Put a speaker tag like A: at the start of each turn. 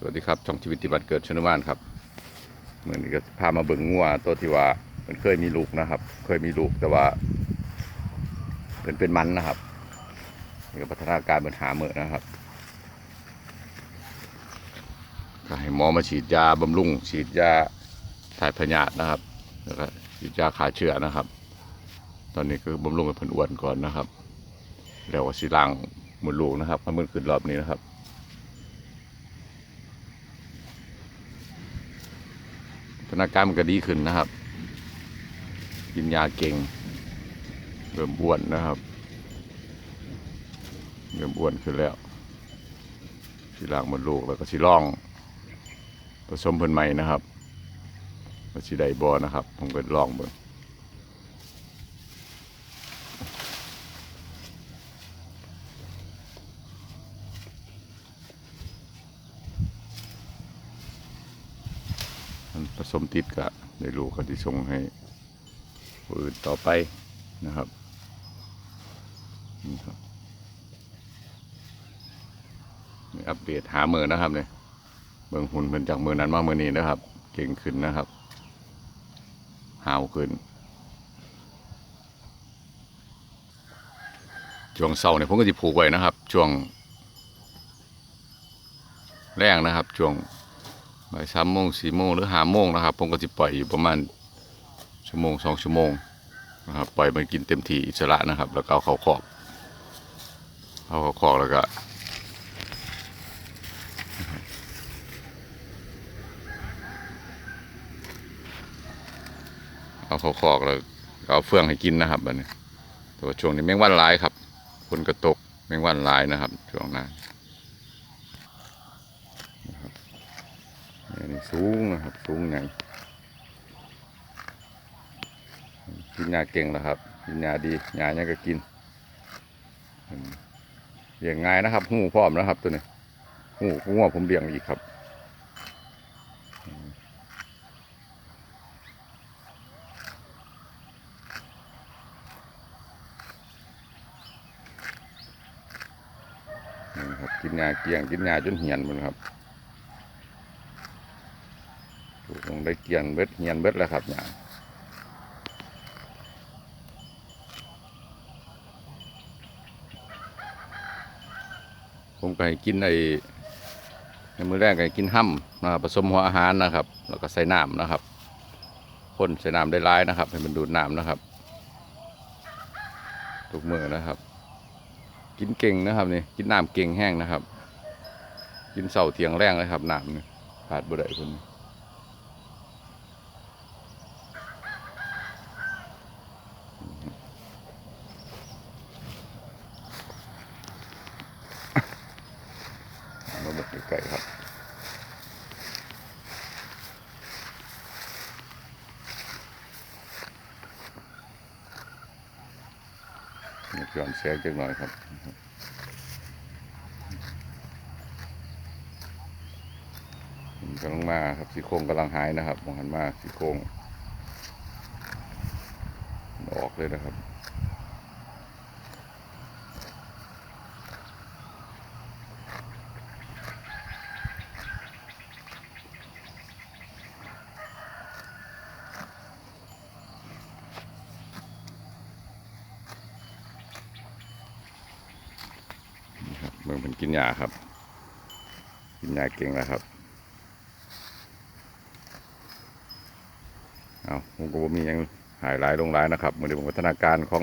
A: สวัสดีครับ ช่องชีวิตติบัติเกิดชนบ้านครับเหมือนนี้ก็พามาเบิ่งงัวตัวที่ว่ามันเคยมีลูกนะครับ เคยมีลูกแต่ว่า เป็นเป็นมันนะครับนี่ก็พัฒนาการเป็นหาเมื่อนะครับก็ให้หมอมาฉีดยาบำรุง ฉีดยาถ่ายพยาธินะครับแล้วก็ฉีดยาฆ่าเชื้อนะครับ ตอนนี้คือบำรุงเพิ่นอ้วนก่อนนะครับ แล้วก็สีล่างหมดลูกนะครับถ้ามันขึ้นรอบนี้นะครับ พัฒนาการมันก็ดีขึ้นนะครับ กินยาเก่งเริ่มอ้วนนะครับเริ่มอ้วนขึ้นแล้วสีล่างหมดลูกแล้วก็สีร่องผสมเพิ่นใหม่นะครับว่าสีได้บอนะครับ ผมก็ลองเบิ่ง มันผสมติดกะได้ลูกก็ที่ส่งให้ผู้อื่นต่อไปนะครับนี่ครับอัปเดตหาเมือนะครับเนี่ยเบิ่งหุ่นเป็นจากมือนั้นมามือนี้นะครับ เก่งขึ้นนะครับหาวขึ้นช่วงเสาร์เนี่ยผมก็จะผูกไว้นะครับ ช่วงแรกนะครับช่วง บ่ายสามโมงสี่โมงหรือห้าโมงนะครับ ผมก็จะปล่อยอยู่ประมาณชั่วโมงสองชั่วโมงนะครับปล่อยมันกินเต็มที่อิสระนะครับ แล้วก็เอาเขาคอกเอาเขาคอกแล้วก็เอาเขาคอกแล้วเอาเฟืองให้กินนะครับแบัดนี้แต่ว่าช่วงนี้แมงวันหลายครับฝนกระตกแมงวันหลายนะครับ ช่วงนั้นนะครับ นี่สูงนะครับ สูงใหญ่กินยาเก่งแล้วครับกินยาดียาเนี่ยก็กินอืมเลี้ยงง่ายนะครับหูพร้อมนะครับ ตัวนี้หูหูว่าผมเลี้ยงอีกครับครับกินยาเกลียงกินยาจนเหียนหมันครับ ถูกลงได้เกียงเบ็ดเหียนเบ็ดแล้วครับยผมก็ให้กินไอ้ในมือแรกก็กินห้ำนะครับผสมหัวอาหารนะครับ แล้วก็ใส่น้ำนะครับพ่นใส่น้ำได้ร้ายนะครับ ให้มันดูดน้ำนะครับทุกมือนะครับ กินเก่งนะครับนี่กินน้ำเก่งแห้งนะครับ กินเสาเทียงแรงเลยครับน้ำนี่ขาดบ่ได้คนนี้ มาบดไก่ครับย้อนแสงจังหน่อยครับกำลังมาครับสีโครงกำลังหายนะครับมองหันมาสีโครงออกเลยนะครับ เบเมืองเป็นกินยาครับ กินยาเก่งแล้วครับ เอาผมก็บ่มีอยังหายหลายลงหลายนะครับเหมือนเดิมพัฒนาการของ